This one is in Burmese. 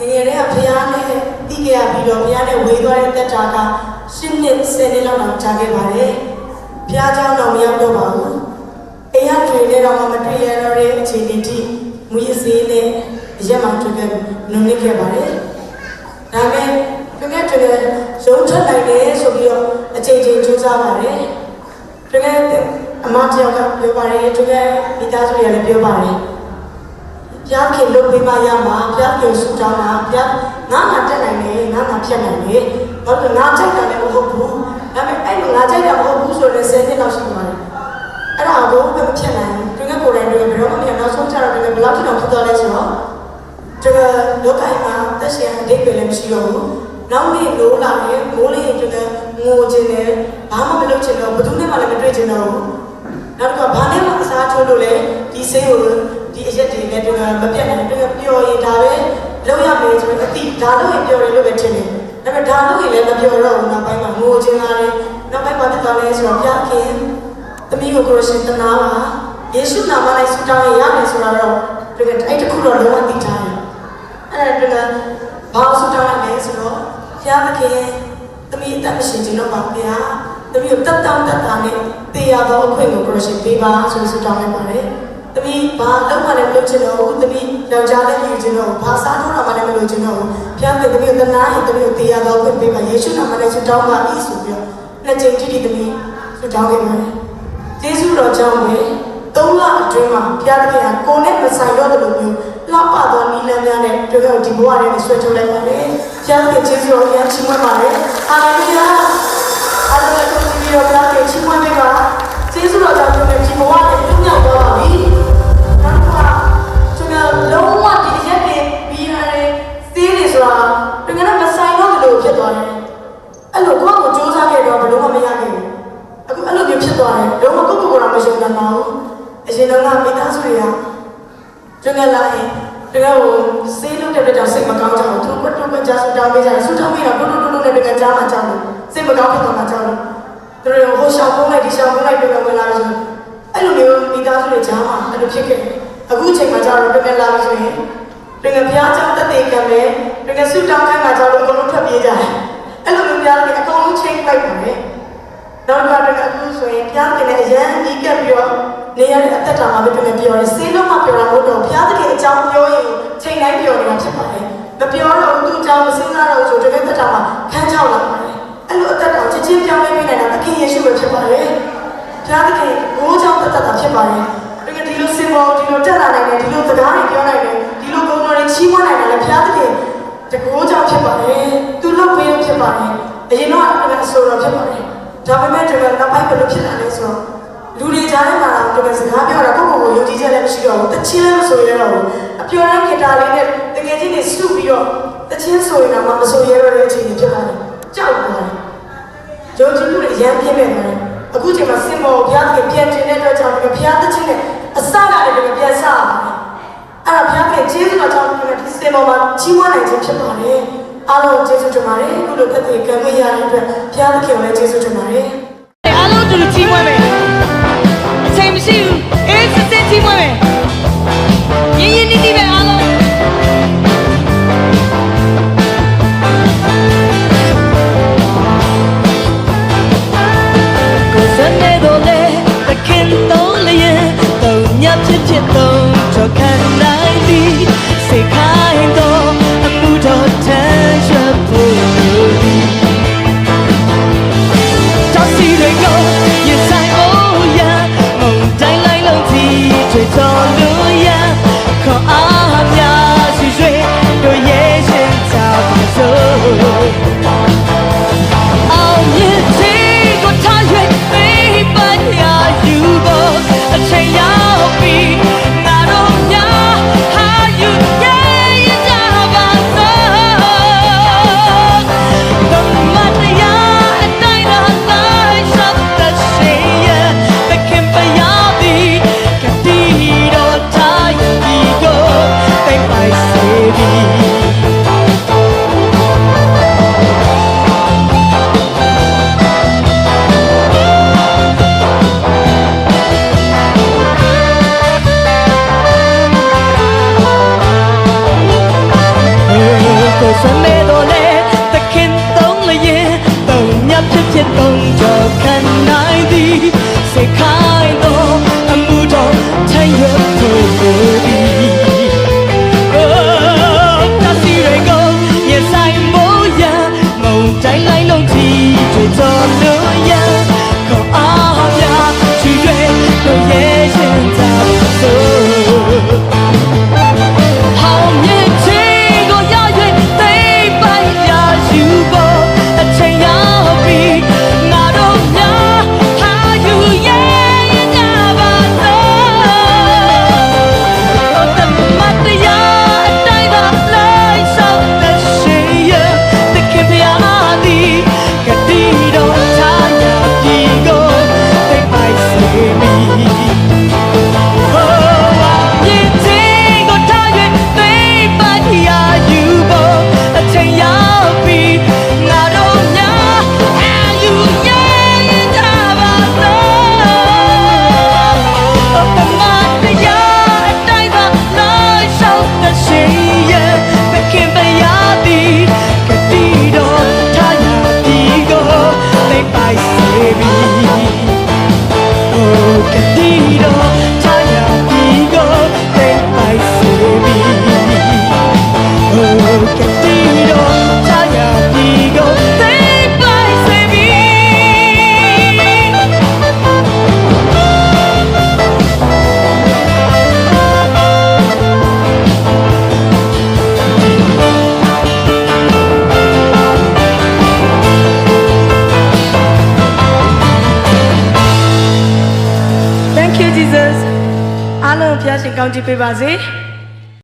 ငယ်ငယ်တည်းကဖခင်နဲ့တိကျရပြီးတော့ဖခင်နဲ့ဝေသွားတဲ့တက်တာက10နှစ်10နှစ်လောက်ကြာခဲ့ပါတယ်။ဖခင်ကြောင့်တော့မရောက်တော့ပါဘူး။အိမ်ရတွေနဲ့တော့မတွေ့ရတော့တဲ့အချိန်တည်းမူရစင်းနဲ့အရက်မှတွေ့ခဲ့နုံနစ်ခဲ့ပါတယ်။ဒါပေမဲ့တကယ်တကယ်ရုံးထွက်နိုင်တယ်ဆိုပြီးတော့အချိန်ချင်းစူးစမ်းပါတယ်။တကယ်အမတယောက်ကပြောပါတယ်တကယ်မိသားစုတွေကလည်းပြောပါတယ်။ ဘုရားခင်လုပ်ပေးမရမှာဘုရားခင်ဆူတောင်းတာဘုရားငါငါတက်နိုင်တယ်ငါငါဖြတ်နိုင်တယ်ဘာလို့လဲငါကြိုက်တာလည်းမဟုတ်ဘူးဒါပေမဲ့အဲ့လိုငါကြိုက်တာမဟုတ်ဘူးဆိုရင်10နှစ်လောက်ရှိပါတယ်အဲ့ဒါကိုဘယ်မဖြတ်နိုင်ဘူးသူကကိုယ်တိုင်တွေဘယ်တော့မှမရနောက်ဆုံးကျတော့လည်းဘယ်လောက်ထိတော့ဖြစ်သွားလဲဆိုတော့ဒီကလောကမှာတက်ရှင်အတိတ်ပဲလည်းမရှိတော့ဘူးနောက်နေ့လိုးလာရင်မိုးလေးရင်တကငိုခြင်းနဲ့ဘာမှမလုပ်ချင်တော့ဘယ်သူနဲ့မှလည်းမတွေ့ချင်တော့ဘူး နောက်တစ်ခါဘာနဲ့မှအစားထိုးလို့လဲဒီစိတ်ကိုဒီအရက်တွေနဲ့တူတာမပြတ်နိုင်တူပျော်ရင်ဒါပဲလောက်ရမယ်ဆိုတော့အတိဒါလို့ရင်ပျော်တယ်လို့ပဲထင်တယ်။ဒါပေမဲ့ဒါလို့ရင်လည်းမပျော်တော့ဘူးနောက်ပိုင်းမှာငိုချင်လာတယ်။နောက်ပိုင်းမှာဖြစ်သွားလဲဆိုတော့ဘုရားခင်သမီးကိုကိုရရှင်တနာပါယေရှုနာမနဲ့ဆုတောင်းရရမယ်ဆိုတော့တူကအဲ့တခုတော့လုံးဝသိထားတယ်။အဲ့ဒါတူကဘာဆုတောင်းရလဲဆိုတော့ဘုရားသခင်သမီးအသက်ရှင်ခြင်းတော့ပါဘုရား။ တမီးကိုတက်တောင့်တက်တာနဲ့တေရသောအခွင့်ကိုကိုရရှိပေးပါဆိုလို့ဆုတောင်းလိုက်ပါတယ်။တမီးဘာလုံးဝလည်းမလုပ်ချင်တော့ဘူး။တမီးယောက်ျားလည်းယူချင်တော့ဘူး။ဘာစားထိုးတာမှလည်းမလုပ်ချင်တော့ဘူး။ဘုရားသခင်တမီးကိုတနာရင်တမီးကိုတေရသောအခွင့်ပေးပါယေရှုနာမနဲ့ဆုတောင်းပါပြီဆိုပြီးတော့နှစ်ချိန်တိတိတမီးဆုတောင်းခဲ့ပါတယ်။ယေရှုတော်ကြောင့်ပဲသုံးလအတွင်းမှာဘုရားသခင်ကကိုယ်နဲ့မဆိုင်တော့တယ်လို့မျိုးလောက်ပါသောနီလန်းများနဲ့တို့ကဒီဘဝနဲ့ဆွဲထုတ်လိုက်ပါတယ်။ဘုရားသခင်ယေရှုတော်ရန်ချီးမွမ်းပါတယ်။ဟာလေလု ယာ။အားလုံးကိုကြည့်ပြီးတော့ဘုရားရဲ့ချီးမွမ်းပေးပါကျေးဇူးတော်ကြောင့်ကျွန်တော်ဒီဘဝနဲ့ပြုမြောက်သွားပါပြီ။နောက်တစ်ခါကျွန်တော်လုံးဝဒီရက်တွေပြီးရတယ်စီးနေဆိုတာတကယ်တော့မဆိုင်တော့တယ်လို့ဖြစ်သွားတယ်။အဲ့လိုကိုယ့်ကိုစူးစမ်းခဲ့တော့ဘယ်လို့မှမရခဲ့ဘူး။အခုအဲ့လိုမျိုးဖြစ်သွားတယ်။လုံးဝကိုယ့်ကိုယ်ကိုယ်တော့မယုံနိုင်ပါဘူး။အရင်တော့မိသားစုတွေကကျွန်တော်လာရင် တကယ်ကိုစေးလို့တဲ့ကြောင့်စိတ်မကောင်းကြဘူးသူကတူကကြားဆူတောင်းပေးကြတယ်ဆူတောင်းပေးတော့တူတူတူနဲ့တကယ်ကြားမှကြောက်တယ်စိတ်မကောင်းဖြစ်သွားမှကြောက်တယ်သူတို့ဟိုရှောင်းပုံးလိုက်ဒီရှောင်းပုံးလိုက်ပြန်ဝင်လာလို့အဲ့လိုမျိုးမိသားစုတွေကြားမှာအဲ့လိုဖြစ်ခဲ့တယ်အခုအချိန်မှာကြာတော့တကယ်လာလို့ဆိုရင်တကယ်ဘုရားကြောင့်တသက်ခံမယ်တကယ်ဆူတောင်းခိုင်းမှကြောက်လို့အကုန်လုံးထွက်ပြေးကြတယ်အဲ့လိုမျိုးများတယ်အကုန်လုံးချိန်လိုက်ပါတယ်နောက်တစ်ခါတကအခုဆိုရင်ဘုရားခင်နဲ့အရန်အနီးကပ်ပြီးတော့ နေရတဲ့အသက်တာမှာပဲတကယ်ပြောတယ်စေးလုံးမှပြောတာမဟုတ်တော့ဘုရားသခင်အကြောင်းပြောရင်ချိန်တိုင်းပြောနေတာဖြစ်ပါတယ်မပြောတော့သူ့အကြောင်းမစဉ်းစားတော့ဆိုတကယ်သက်တာမှာခန်းချောက်လာပါတယ်အဲ့လိုအသက်တာချက်ချင်းပြောင်းလဲပေးနိုင်တာသခင်ယေရှုပဲဖြစ်ပါတယ်ဘုရားသခင်ကိုးချောင်းသက်တာဖြစ်ပါတယ်တကယ်ဒီလိုစင်ပေါ်ဒီလိုတက်လာနိုင်တယ်ဒီလိုစကားတွေပြောနိုင်တယ်ဒီလိုကုန်းတော်တွေချီးမွမ်းနိုင်တယ်လည်းဘုရားသခင်တကိုးချောင်းဖြစ်ပါတယ်သူလုပ်ပေးလို့ဖြစ်ပါတယ်အရင်တော့အဲ့ဒါဆိုတော့ဖြစ်ပါတယ်ဒါပေမဲ့တကယ်နောက်ပိုင်းဘယ်လိုဖြစ်လာလဲဆိုတော့ လူတွေကြားထဲမှာတော့တကယ်စကားပြောတာကိုယ့်ကိုယ်ကိုယုံကြည်ချက်လည်းမရှိတော့ဘူးတချင်းလည်းမဆိုရတော့ဘူးအပြောတိုင်းဂီတာလေးနဲ့တကယ်ချင်းတွေစုပြီးတော့တချင်းဆိုရင်တော့မဆိုရတော့တဲ့အချိန်တွေဖြစ်သွားတယ်ကြောက်သွားတယ်ယုံကြည်မှုတွေရမ်းပြင်းနေတယ်အခုချိန်မှာစင်မောဘုရားသခင်ပြန်တင်တဲ့အတွက်ကြောင့်ဒီဘုရားသခင်နဲ့အစကလည်းဒီပြန်စားပါတယ်အဲ့ဒါဘုရားသခင်ကျေးဇူးတော်ကြောင့်ဒီစင်မောမှာကြီးမွားနိုင်ခြင်းဖြစ်ပါတယ်အားလုံးကျေးဇူးတင်ပါတယ်အခုလိုသက်သေကံမရတဲ့အတွက်ဘုရားသခင်ကိုလည်းကျေးဇူးတင်ပါတယ်အားလုံးတူတူချီးမွမ်းမယ် ဖြစ်ဖြစ်တော့ จะต้องจบกันไหนดีสิยขา cão de pibazinho?